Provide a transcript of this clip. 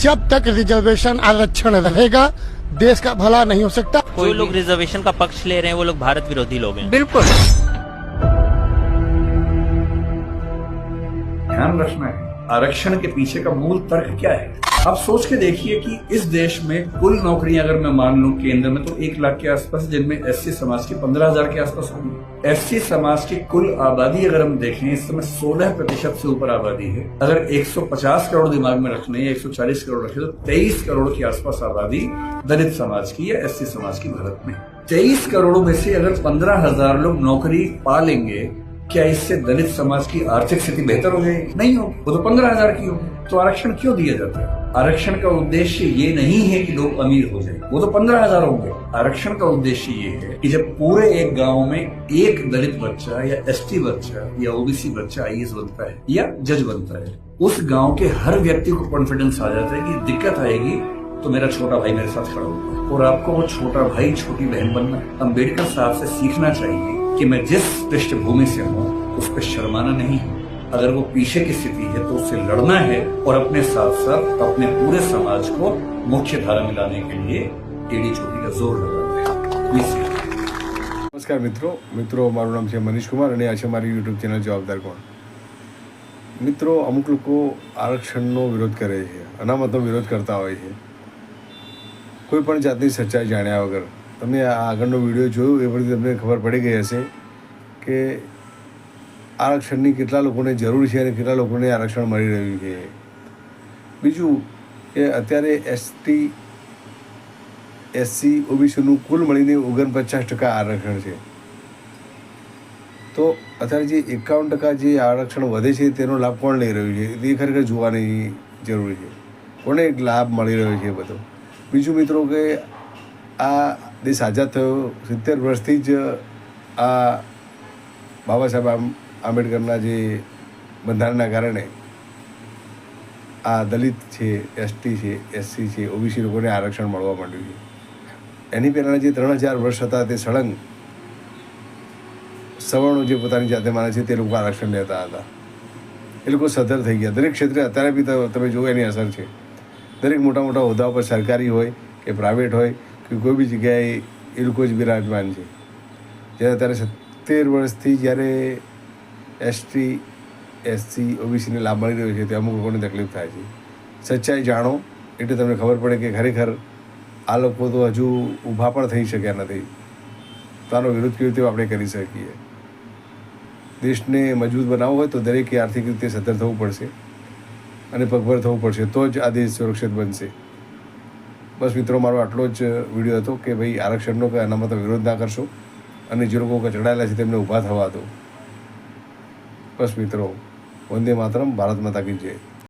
जब तक रिजर्वेशन आरक्षण रहेगा देश का भला नहीं हो सकता। कोई लोग रिजर्वेशन का पक्ष ले रहे हैं वो लोग भारत विरोधी लोग हैं। बिल्कुल। ध्यान रखना है आरक्षण के पीछे का मूल तर्क क्या है? आप सोच के देखिए कि इस देश में कुल नौकरियाँ अगर मैं मान लूँ केंद्र में तो एक लाख के आसपास, जिनमें एससी समाज की पंद्रह हज़ार के आसपास होगी। एससी समाज की कुल आबादी अगर हम देखें, इस समय सोलह प्रतिशत से ऊपर आबादी है। अगर 150 करोड़ दिमाग में रखने या 140 करोड़ रखे तो 23 करोड़ के आसपास आबादी दलित समाज की या एससी समाज की भारत में। 23 करोड़ों में से अगर पंद्रह हज़ार लोग नौकरी पा लेंगे, क्या इससे दलित समाज की आर्थिक स्थिति बेहतर हो जाएगी? नहीं होगी। वो तो पंद्रह हज़ार की होगी। तो आरक्षण क्यों दिया जाता है? आरक्षण का उद्देश्य ये नहीं है कि लोग अमीर हो जाए। वो तो पंद्रह हज़ार हो गए आरक्षण का उद्देश्य ये है कि जब पूरे एक गाँव में एक दलित बच्चा या एसटी बच्चा या ओबीसी बच्चा आईएस बनता है या जज बनता है, उस गाँव के हर व्यक्ति को कॉन्फिडेंस आ जाता है कि दिक्कत आएगी तो मेरा छोटा भाई मेरे साथ खड़ा होगा। और आपको वो छोटा भाई, छोटी बहन बनना अंबेडकर साहब से सीखना चाहिए कि मैं जिस पृष्ठभूमि से हूँ, उस पर शर्माना नहीं है। अगर वो पीछे की स्थिति है तो उससे लड़ना है और अपने साथ साथ अपने पूरे समाज को मुख्य धारा में लाने के लिए एडी चोटी का जोर लगाना है ये सीख નમસ્કાર મિત્રો મિત્રો મારું નામ છે મનીષ કુમાર અને આ છે મારી યુટ્યુબ ચેનલ જવાબદાર કોણ મિત્રો અમુક લોકો આરક્ષણનો વિરોધ કરે છે અનામતનો વિરોધ કરતા હોય છે કોઈ પણ જાતની સચ્ચાઈ જાણ્યા વગર તમે આ આગળનો વિડીયો જોયો એ પરથી તમને ખબર પડી ગઈ હશે કે આરક્ષણની કેટલા લોકોને જરૂર છે અને કેટલા લોકોને આરક્ષણ મળી રહ્યું છે? બીજું કે અત્યારે એસટી એસસી ઓબીસીનું કુલ મળીને ઓગણપચાસ ટકા આરક્ષણ છે. તો અત્યારે જે એકાવન ટકા જે આરક્ષણ વધે છે તેનો લાભ કોણ લઈ રહ્યું છે? તે ખરેખર જોવાની જરૂર છે. કોને લાભ મળી રહ્યો છે બધો? બીજું મિત્રો કે આ દેશ આઝાદ થયો, સિત્તેર વર્ષથી જ આ બાબા સાહેબ આમ આંબેડકરના જે બંધારણના કારણે આ દલિત છે, એસટી છે, એસસી છે, ઓબીસી લોકોને આરક્ષણ મળવા માંડ્યું છે. એની પહેલાંના જે ત્રણ હજાર વર્ષ હતા તે સળંગ, સવર્ણો જે પોતાની જાતે માને છે તે લોકો આરક્ષણ લેતા હતા. એ લોકો સધર થઈ ગયા. દરેક ક્ષેત્રે અત્યારે બી તમે જુઓ એની અસર છે. દરેક મોટા મોટા હોદ્દા પર સરકારી હોય કે પ્રાઇવેટ હોય કે કોઈ બી જગ્યાએ એ લોકો જ બિરાજમાન છે. જ્યારે અત્યારે સત્તેર વર્ષથી જ્યારે એસટી એસસી ઓબીસીને લાભ મળી રહ્યો છે, તે અમુક લોકોને તકલીફ થાય છે. સચ્ચાઈ જાણો, એટલે તમને ખબર પડે કે ખરેખર આ લોકો તો હજુ ઊભા પણ થઈ શક્યા નથી. તો આનો વિરોધ કેવી રીતે આપણે કરી શકીએ? દેશને મજબૂત બનાવવો હોય તો દરેકે આર્થિક રીતે સદ્ધર થવું પડશે અને પગભર થવું પડશે, તો જ આ દેશ સુરક્ષિત બનશે. બસ મિત્રો, મારો આટલો જ વીડિયો હતો કે ભાઈ આરક્ષણનો કે તો વિરોધ ના કરશો અને જે લોકો કચડાયેલા છે તેમને ઊભા થવા દો. બસ મિત્રો વંદે માતરમ ભારત માતા કી જય